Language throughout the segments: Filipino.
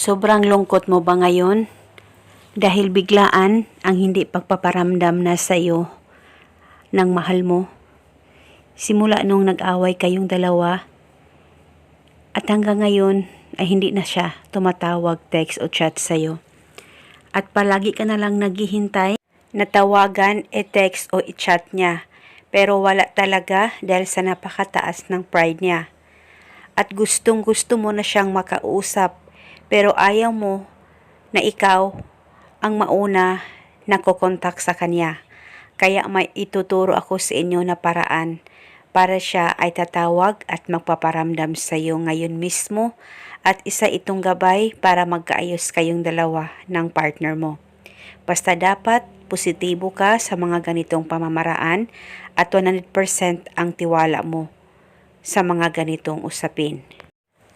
Sobrang lungkot mo ba ngayon? Dahil biglaan ang hindi pagpaparamdam na sa iyo ng mahal mo. Simula nung nag-away kayong dalawa at hanggang ngayon ay hindi na siya tumatawag, text o chat sa iyo. At palagi ka na lang naghihintay na tawagan, e-text o i-chat niya. Pero wala talaga dahil sa napakataas ng pride niya. At gustong gusto mo na siyang makausap pero ayaw mo na ikaw ang mauna na kukontak sa kanya. Kaya may ituturo ako sa inyo na paraan para siya ay tatawag at magpaparamdam sa iyo ngayon mismo at isa itong gabay para magkaayos kayong dalawa ng partner mo. Basta dapat positibo ka sa mga ganitong pamamaraan at 100% ang tiwala mo sa mga ganitong usapin.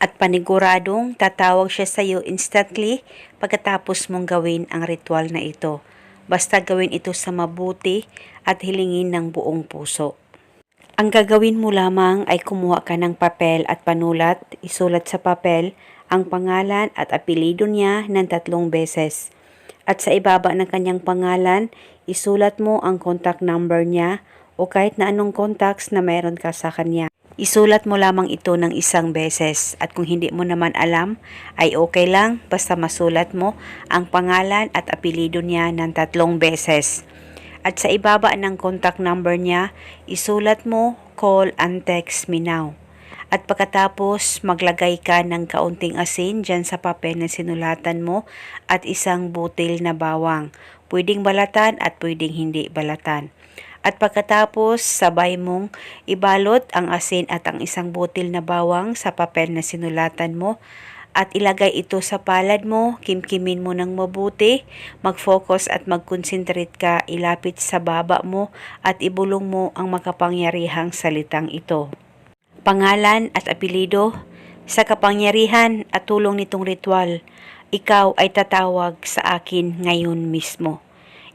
At paniguradong tatawag siya sa iyo instantly pagkatapos mong gawin ang ritual na ito. Basta gawin ito sa mabuti at hilingin ng buong puso. Ang gagawin mo lamang ay kumuha ka ng papel at panulat, isulat sa papel ang pangalan at apelido niya ng tatlong beses. At sa ibaba ng kanyang pangalan, isulat mo ang contact number niya o kahit na anong contacts na meron ka sa kanya. Isulat mo lamang ito ng isang beses at kung hindi mo naman alam ay okay lang basta masulat mo ang pangalan at apelido niya ng tatlong beses. At sa ibaba ng contact number niya, isulat mo call and text me now. At pagkatapos maglagay ka ng kaunting asin dyan sa papel na sinulatan mo at isang butil na bawang. Pwedeng balatan at pwedeng hindi balatan. At pagkatapos, sabay mong ibalot ang asin at ang isang butil na bawang sa papel na sinulatan mo at ilagay ito sa palad mo, kimkimin mo ng mabuti, mag-focus at mag-concentrate ka, ilapit sa baba mo at ibulong mo ang makapangyarihang salitang ito. Pangalan at apelido, sa kapangyarihan at tulong nitong ritual, ikaw ay tatawag sa akin ngayon mismo.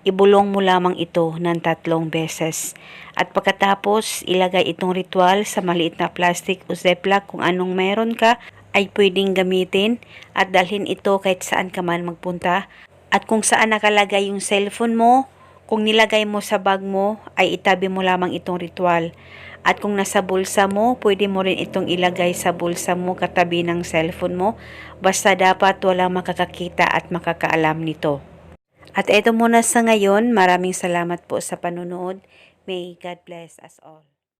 Ibulong mo lamang ito ng tatlong beses. At pagkatapos, ilagay itong ritual sa maliit na plastic o ziploc kung anong meron ka ay pwedeng gamitin at dalhin ito kahit saan ka man magpunta. At kung saan nakalagay yung cellphone mo, kung nilagay mo sa bag mo, ay itabi mo lamang itong ritual. At kung nasa bulsa mo, pwede mo rin itong ilagay sa bulsa mo katabi ng cellphone mo. Basta dapat walang makakakita at makakaalam nito. At eto muna sa ngayon, maraming salamat po sa panunood. May God bless us all.